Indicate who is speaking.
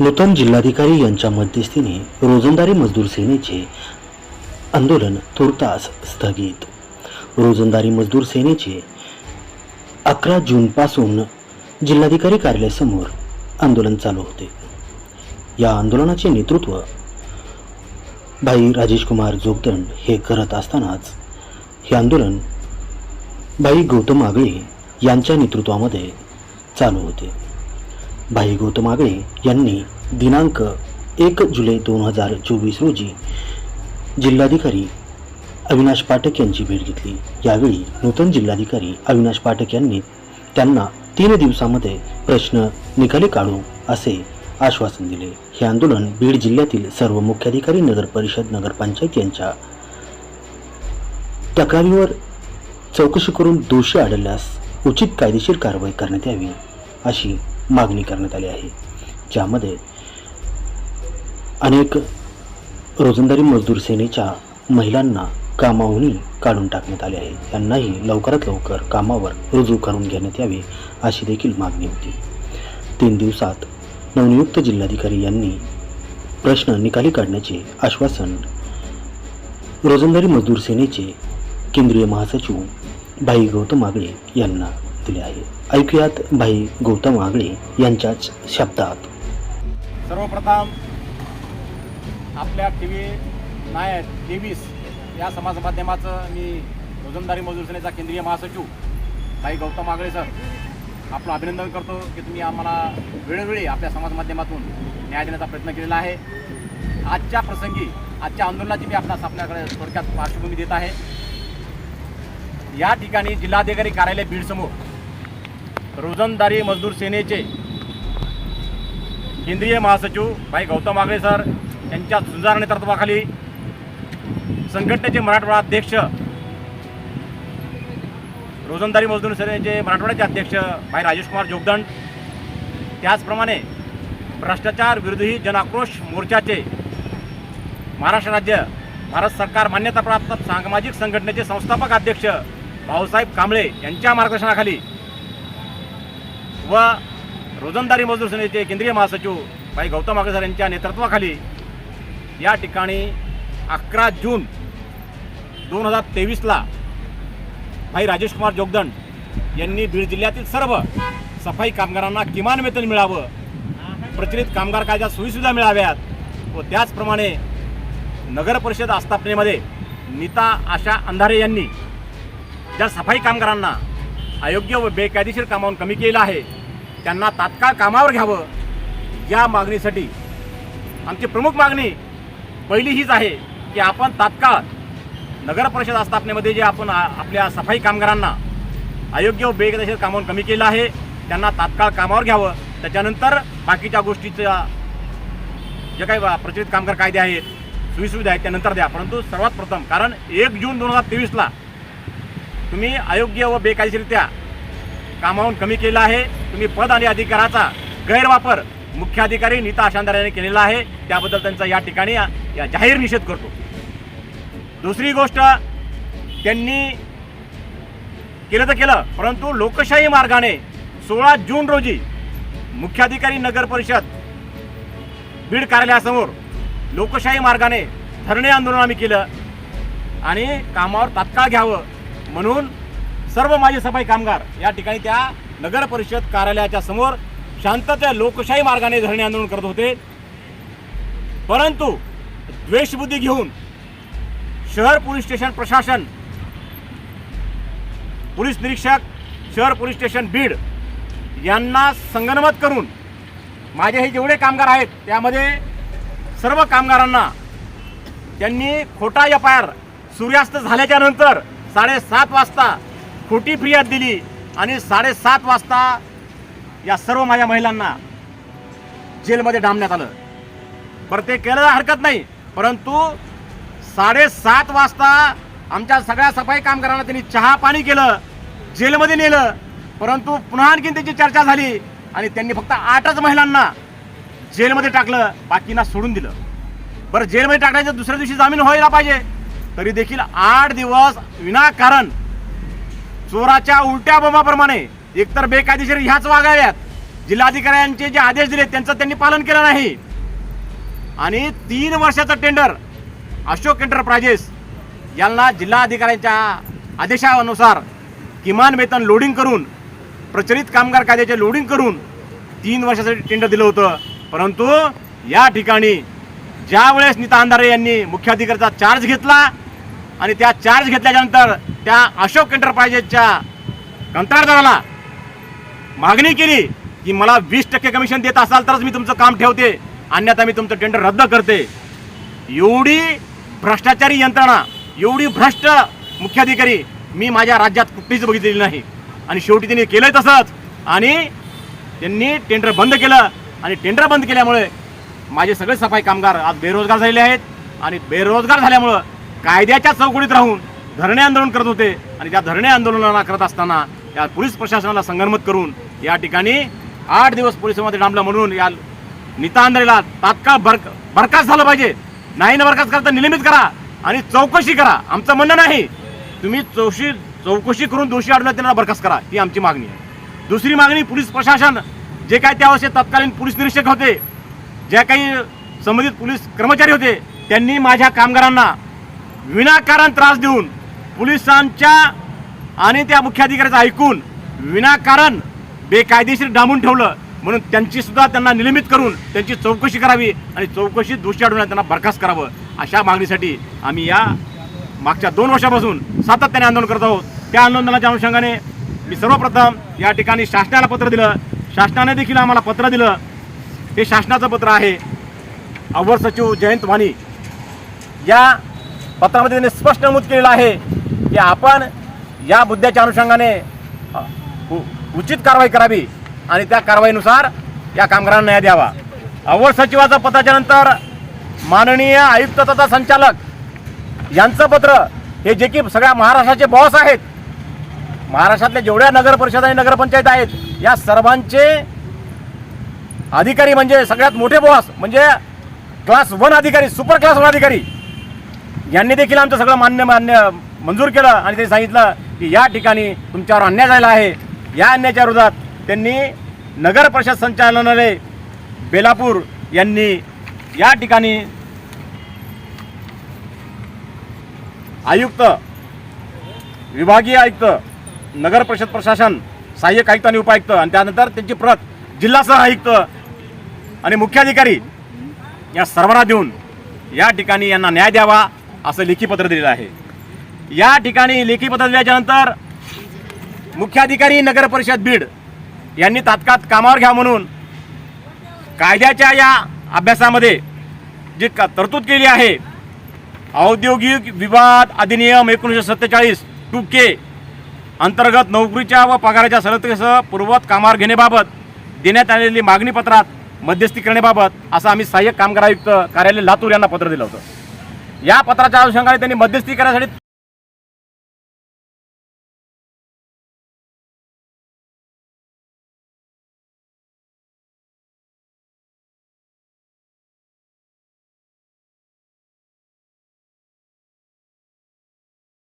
Speaker 1: नूतन जिल्हाधिकारी यांच्या मध्यस्थीने रोजंदारी मजदूर सेनेचे आंदोलन तुर्तास स्थगित. रोजंदारी मजदूर सेनेचे अकरा जूनपासून जिल्हाधिकारी कार्यालयासमोर आंदोलन चालू होते. या आंदोलनाचे नेतृत्व भाई राजेश कुमार जोगदंड हे करत असतानाच हे आंदोलन भाई गौतम आगळे यांच्या नेतृत्वामध्ये चालू होते. भाई गौतम आगळे यांनी दिनांक एक जुलै दोन हजार चोवीस रोजी जिल्हाधिकारी अविनाश पाठक यांची भेट घेतली. यावेळी नूतन जिल्हाधिकारी अविनाश पाठक यांनी त्यांना तीन दिवसामध्ये प्रश्न निकाली काढू असे आश्वासन दिले. हे आंदोलन बीड जिल्ह्यातील सर्व मुख्याधिकारी नगर परिषद नगरपंचायत यांच्या तक्रारीवर चौकशी करून दोषी आढळल्यास उचित कायदेशीर कारवाई करण्यात यावी अशी मागणी करण्यात आली आहे. ज्यामध्ये अनेक रोजंदारी मजदूर सेनेच्या महिलांना कामावूनही काढून टाकण्यात आले आहे. त्यांनाही लवकरात लवकर कामावर रुजू करून घेण्यात यावे अशी देखील मागणी होती. तीन दिवसात नवनियुक्त जिल्हाधिकारी यांनी प्रश्न निकाली काढण्याचे आश्वासन रोजंदारी मजदूर सेनेचे केंद्रीय महासचिव भाई गौतम आगळे यांना दिले आहे. ऐकूयात भाई गौतम आगळे यांच्याच शब्दात.
Speaker 2: सर्वप्रथम आपल्या टी व्ही नाय तेवीस या समाज माध्यमाचं मी रोजंदारी मजूर सेनेचा केंद्रीय महासचिव भाई गौतम आगळे सर आपलं अभिनंदन करतो की तुम्ही आम्हाला वेळोवेळी आपल्या समाज माध्यमातून न्याय देण्याचा प्रयत्न केलेला आहे. आजच्या प्रसंगी आजच्या आंदोलनाची मी आपणास आपल्याकडे थोडक्यात पार्श्वभूमी देत आहे. या ठिकाणी जिल्हाधिकारी कार्यालय बीडसमोर रोजंदारी मजदूर सेनेचे केंद्रीय महासचिव भाई गौतम आगळे सर यांच्या सुंदर नेतृत्वाखाली संघटनेचे मराठवाडा अध्यक्ष रोजंदारी मजदूर सेनेचे मराठवाड्याचे अध्यक्ष भाई राजेशकुमार जोगदंड त्याचप्रमाणे भ्रष्टाचार विरोधी जनाक्रोश मोर्चाचे महाराष्ट्र राज्य भारत सरकार मान्यताप्राप्त सामाजिक संघटनेचे संस्थापक अध्यक्ष भाऊसाहेब कांबळे यांच्या मार्गदर्शनाखाली व रोजंदारी मजदूर सेनेचे केंद्रीय महासचिव भाई गौतम आगरे यांच्या नेतृत्वाखाली या ठिकाणी अकरा जून दोन हजार तेवीसला भाई राजेश कुमार जोगदंड यांनी बीड जिल्ह्यातील सर्व सफाई कामगारांना किमान वेतन मिळावं प्रचलित कामगार कायद्यात सोयीसुविधा मिळाव्यात व त्याचप्रमाणे नगर परिषद आस्थापनेमध्ये नीता आशा अंधारे यांनी ज्या सफाई कामगारांना अयोग्य व बेकायदेशीर कामावून कमी केलं आहे त्यांना तात्काळ कामावर घ्यावं. या मागणीसाठी आमची प्रमुख मागणी पहिली हीच आहे की आपण तात्काळ नगर परिषद आस्थापनेमध्ये जे आपण आपल्या सफाई कामगारांना अयोग्य व बेकायदेशीर कामावर कमी केलं आहे त्यांना तात्काळ कामावर घ्यावं. त्याच्यानंतर बाकीच्या गोष्टीच्या जे काही प्रचलित कामगार कायदे आहेत सोयीसुविधा आहेत त्यानंतर द्या. परंतु सर्वात प्रथम कारण एक जून दोन हजार तेवीसला तुम्ही अयोग्य व बेकायदेशीरित्या कामावून कमी केलं आहे. तुम्ही पद आणि अधिकाराचा गैरवापर मुख्याधिकारी नीता आशांदार यांनी केलेला आहे. त्याबद्दल त्यांचा या ठिकाणी या जाहीर निषेध करतो. दुसरी गोष्ट त्यांनी केलं तर केलं परंतु लोकशाही मार्गाने सोळा जून रोजी मुख्याधिकारी नगर परिषद बीड कार्यालयासमोर लोकशाही मार्गाने धरणे आंदोलन आम्ही केलं आणि कामावर तात्काळ घ्यावं म्हणून सर्व माझी सफाई कामगार या ठिकाणी त्या नगर परिषद कार्यालयाच्या समोर शांतते लोकशाही मार्गाने धरणे आंदोलन करत होते. परंतु द्वेषबुद्धी घेऊन शहर पोलीस स्टेशन प्रशासन पोलीस निरीक्षक शहर पोलीस स्टेशन बीड यांना संगनमत करून माझे हे जेवढे कामगार आहेत त्यामध्ये सर्व कामगारांना त्यांनी खोटा एफ आय आर सूर्यास्त झाल्याच्यानंतर साडेसात वाजता खोटी फिर्याद दिली. आणि साडेसात वाजता या सर्व माझ्या महिलांना जेलमध्ये डांबण्यात आलं. बरं ते केलं हरकत नाही परंतु साडेसात वाजता आमच्या सगळ्या सफाई कामगारांना त्यांनी चहा पाणी केलं जेलमध्ये नेलं परंतु पुन्हा आणखीन त्यांची चर्चा झाली आणि त्यांनी फक्त आठच महिलांना जेलमध्ये टाकलं बाकींना सोडून दिलं. बरं जेलमध्ये टाकण्याच्या दुसऱ्या दिवशी जामीन व्हायला पाहिजे तरी देखील आठ दिवस विनाकारण चोराच्या उलट्या बोमाप्रमाणे एकतर बेकायदेशीर ह्याच वागाव्यात. जिल्हाधिकाऱ्यांचे जे आदेश दिले त्यांचं त्यांनी पालन केलं नाही. आणि तीन वर्षाचं टेंडर अशोक एंटरप्राइजेस यांना जिल्हाधिकाऱ्यांच्या आदेशानुसार किमान वेतन लोडिंग करून प्रचलित कामगार कायद्याचे लोडिंग करून तीन वर्षासाठी टेंडर दिलं होतं. परंतु या ठिकाणी ज्यावेळेस नीता अंधारे यांनी मुख्याधिकाऱ्याचा चार्ज घेतला आणि त्या चार्ज घेतल्याच्यानंतर त्या अशोक एंटरप्राइजेसच्या कंत्राटदाराला मागणी केली की मला वीस टक्के कमिशन देत असाल तरच मी तुमचं काम ठेवते. अन्यथा मी तुमचं टेंडर रद्द करते. एवढी भ्रष्टाचारी यंत्रणा एवढी भ्रष्ट मुख्याधिकारी मी माझ्या राज्यात कुठलीच बघितलेली नाही. आणि शेवटी त्यांनी केलं तसंच. आणि त्यांनी टेंडर बंद केलं. आणि टेंडर बंद केल्यामुळे माझे सगळे सफाई कामगार आज बेरोजगार झालेले आहेत. आणि बेरोजगार झाल्यामुळं कायद्याच्या चौकटीत राहून धरणे आंदोलन करत होते आणि त्या धरणे आंदोलनाला करत असताना या पोलीस प्रशासनाला संगनमत करून या ठिकाणी आठ दिवस पोलिसांमध्ये डांबलं म्हणून या नीता तात्काळ बरक बरखास्त झालं पाहिजे. नाही ना बरखास्त करा तर निलंबित करा आणि चौकशी करा. आमचं म्हणणं नाही. तुम्ही चौशी चौकशी करून दोषी आढळून त्यांना बरखास्त करा. ही आमची मागणी आहे. दुसरी मागणी पोलीस प्रशासन. जे काय त्यावेळेस तत्कालीन पोलीस निरीक्षक होते ज्या काही संबंधित पोलीस कर्मचारी होते त्यांनी माझ्या कामगारांना विनाकारण त्रास देऊन पोलिसांच्या आणि त्या मुख्याधिकाऱ्याचं ऐकून विनाकारण बेकायदेशीर डांबून ठेवलं. म्हणून त्यांची सुद्धा त्यांना निलंबित करून त्यांची चौकशी करावी आणि चौकशी दोषी आढळून त्यांना बरखास्त करावं अशा मागणीसाठी आम्ही या मागच्या दोन वर्षापासून सातत्याने आंदोलन करत आहोत. त्या आंदोलनाच्या अनुषंगाने मी सर्वप्रथम या ठिकाणी शासनाला पत्र दिलं. शासनाने देखील आम्हाला पत्र दिलं. हे शासनाचं पत्र आहे. अवर सचिव जयंत वाणी. या पत्रामध्ये त्यांनी स्पष्ट नमूद केलेलं आहे. की आपण या मुद्द्याच्या अनुषंगाने उचित कारवाई करावी आणि त्या कारवाईनुसार या कामगारांना न्याय द्यावा. अव्वल सचिवाच्या पत्राच्या नंतर माननीय आयुक्त तथा संचालक यांचं पत्र हे जे की सगळ्या महाराष्ट्राचे बॉस आहेत. महाराष्ट्रातल्या जेवढ्या नगर परिषद आणि नगरपंचायत आहेत या सर्वांचे अधिकारी म्हणजे सगळ्यात मोठे बॉस म्हणजे क्लास वन अधिकारी सुपर क्लास वन अधिकारी यांनी देखील आमचं सगळं मान्य मान्य मंजूर केलं आणि ते सांगितलं की या ठिकाणी तुमच्यावर अन्याय झाला आहे. या अन्यायाच्या विरोधात त्यांनी नगर परिषद संचालनालय बेलापूर यांनी या ठिकाणी आयुक्त विभागीय आयुक्त नगर परिषद प्रशासन सहाय्यक आयुक्त आणि उपायुक्त आणि त्यानंतर त्यांची प्रत जिल्हा सह आयुक्त आणि मुख्याधिकारी या सर्वांना देऊन या ठिकाणी यांना न्याय द्यावा असं लेखी पत्र दिलेलं आहे. या ठिकाणी लेखी पत्र दिल्याच्यानंतर मुख्याधिकारी नगर परिषद बीड यांनी तात्काळ कामावर घ्या म्हणून कायद्याच्या या अभ्यासामध्ये जी तरतूद केली आहे औद्योगिक विवाद अधिनियम एकोणीसशे सत्तेचाळीस टू के अंतर्गत नोकरीच्या व पगाराच्या सरळतेसह पूर्वत कामावर घेण्याबाबत देण्यात आलेली मागणी पत्रात मध्यस्थी करण्याबाबत असं आम्ही सहाय्यक कामगार आयुक्त कार्यालय लातूर यांना पत्र दिलं होतं. या पत्राच्या अनुषंगाने त्यांनी मध्यस्थी करण्यासाठी